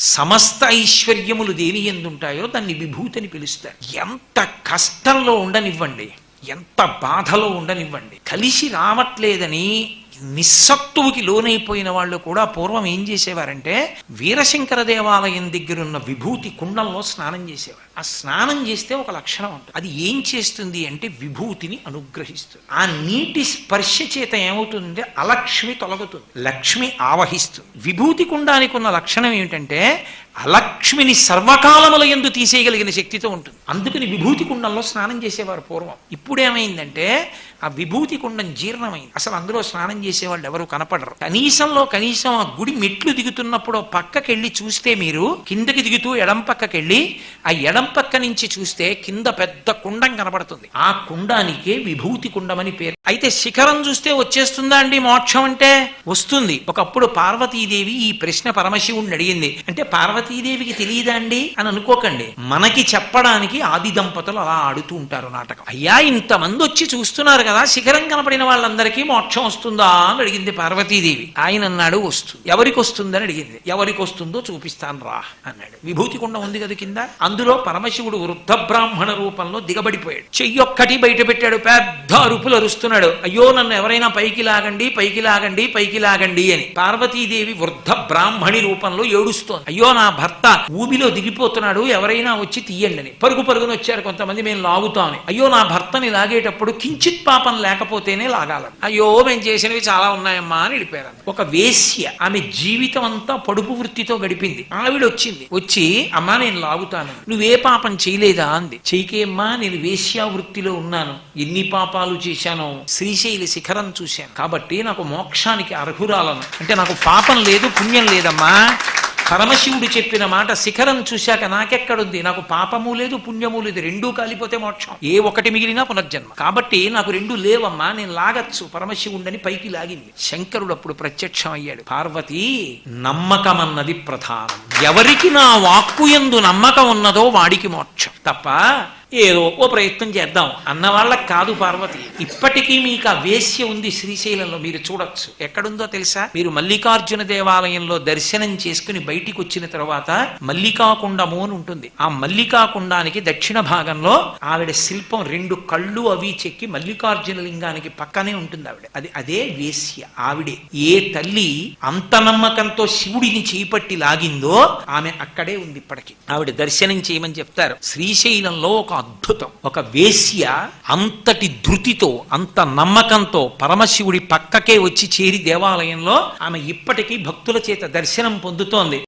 సమస్త ఐశ్వర్యములు దేని ఎందుంటాయో దాన్ని విభూతిని పిలుస్తారు. ఎంత కష్టంలో ఉండనివ్వండి ఎంత బాధలో ఉండనివ్వండి కలిసి రావట్లేదని నిస్సత్తువుకి లోనైపోయిన వాళ్ళు కూడా పూర్వం ఏం చేసేవారంటే వీరశంకర దేవాలయం దగ్గరున్న విభూతి కుండంలో స్నానం చేసేవారు. ఆ స్నానం చేస్తే ఒక లక్షణం ఉంటుంది. అది ఏం చేస్తుంది అంటే విభూతిని అనుగ్రహిస్తుంది. ఆ నీటి స్పర్శ చేత ఏమవుతుందంటే అలక్ష్మి తొలగుతుంది. లక్ష్మి ఆవహిస్తుంది. విభూతి కుండానికి ఉన్న లక్షణం ఏమిటంటే అలక్ష్మిని సర్వకాలముల ఎందు తీసేయగలిగిన శక్తితో ఉంటుంది. అందుకని విభూతి కుండంలో స్నానం చేసేవారు పూర్వం. ఇప్పుడేమైందంటే ఆ విభూతి కుండం జీర్ణమైంది. అసలు అందులో స్నానం చేసేవాళ్ళు ఎవరు కనపడరు. కనీసంలో కనీసం ఆ గుడి మెట్లు దిగుతున్నప్పుడు పక్కకెళ్ళి చూస్తే మీరు కిందకి దిగుతూ ఎడం పక్కకెళ్ళి ఆ ఎడం పక్క నుంచి చూస్తే కింద పెద్ద కుండం కనపడుతుంది. ఆ కుండానికి విభూతి కుండమని పేరు అయితే శిఖరం చూస్తే వచ్చేస్తుందా అండి మోక్షం అంటే? వస్తుంది. ఒకప్పుడు పార్వతీదేవి ఈ ప్రశ్న పరమశివుణ్ణి అడిగింది. అంటే పార్వతీదేవికి తెలియదా అండి? అని అనుకోకండి. మనకి చెప్పడానికి ఆది దంపతులు అలా ఆడుతూ ఉంటారు నాటకం. అయ్యా ఇంతమంది వచ్చి చూస్తున్నారు కదా శిఖరం కనపడిన వాళ్ళందరికీ మోక్షం వస్తుందా అని అడిగింది పార్వతీదేవి. ఆయన అన్నాడు వస్తుంది ఎవరికి వస్తుందని అడిగింది. ఎవరికి వస్తుందో చూపిస్తాను రా అన్నాడు. విభూతి కుండ ఉంది కదా కింద? అందులో పరమశివుడు వృద్ధ బ్రాహ్మణ రూపంలో దిగబడిపోయాడు. చెయ్యొక్కటి బయట పెట్టాడు. పెద్ద అరుపులు అరుస్తున్నాడు. అయ్యో నన్ను ఎవరైనా పైకి లాగండి పైకి లాగండి పైకి లాగండి అని. పార్వతీదేవి వృద్ధ బ్రాహ్మణి రూపంలో ఏడుస్తోంది. అయ్యో నా భర్త ఊబిలో దిగిపోతున్నాడు ఎవరైనా వచ్చి తీయండి అని. పరుగు పరుగున వచ్చారు కొంతమంది మేము లాగుతామని అయ్యో నా భర్తని లాగేటప్పుడు కించిత్ పాపం లేకపోతేనే లాగాలని. అయ్యో మేము చేసినవి చాలా ఉన్నాయమ్మా అని వెళ్ళిపోయారు ఒక వేశ్య ఆమె జీవితం అంతా పొడుపు వృత్తితో గడిపింది. ఆవిడ వచ్చింది. వచ్చి అమ్మా నేను లాగుతాను. నువ్వే పాపం చేయలేదా? అంది. చేయకేమ్మా నేను వేశ్యా వృత్తిలో ఉన్నాను. ఎన్ని పాపాలు చేశానో శ్రీశైలి శిఖరం చూశాను. కాబట్టి నాకు మోక్షానికి అర్హురాలను. అంటే నాకు పాపం లేదు పుణ్యం లేదమ్మా. పరమశివుడు చెప్పిన మాట శిఖరం చూశాక నాకెక్కడుంది? నాకు పాపము లేదు పుణ్యము లేదు రెండూ కాలిపోతే మోక్షం. ఏ ఒకటి మిగిలినా పునర్జన్మ. కాబట్టి నాకు రెండు లేవమ్మా నేను లాగచ్చు. పరమశివుడని పైకి లాగింది. శంకరుడు అప్పుడు ప్రత్యక్షం అయ్యాడు. పార్వతి నమ్మకం అన్నది ప్రధానం. ఎవరికి నా వాక్కు ఎందు నమ్మకం ఉన్నదో వాడికి మోక్షం. తప్ప? ఏదో ఓ ప్రయత్నం చేద్దాం అన్న వాళ్ళకి కాదు పార్వతి. ఇప్పటికీ మీకు ఆ వేశ్య ఉంది శ్రీశైలంలో మీరు చూడొచ్చు. ఎక్కడుందో తెలుసా? మీరు మల్లికార్జున దేవాలయంలో దర్శనం చేసుకుని బయటికి వచ్చిన తర్వాత మల్లికాకుండము అని ఉంటుంది. ఆ మల్లికాకుండానికి దక్షిణ భాగంలో ఆవిడ శిల్పం రెండు కళ్ళు అవి చెక్కి మల్లికార్జున లింగానికి పక్కనే ఉంటుంది ఆవిడ. అది అదే వేశ్య ఆవిడే. ఏ తల్లి అంత నమ్మకంతో శివుడిని చేపట్టి లాగిందో ఆమె అక్కడే ఉంది ఇప్పటికి. ఆవిడ దర్శనం చేయమని చెప్తారు. శ్రీశైలంలో ఒక అద్భుతం. ఒక వేశ్య అంతటి ధృతితో అంత నమ్మకంతో పరమశివుడి పక్కకే వచ్చి చేరి దేవాలయంలో ఆమె ఇప్పటికీ భక్తుల చేత దర్శనం పొందుతోంది.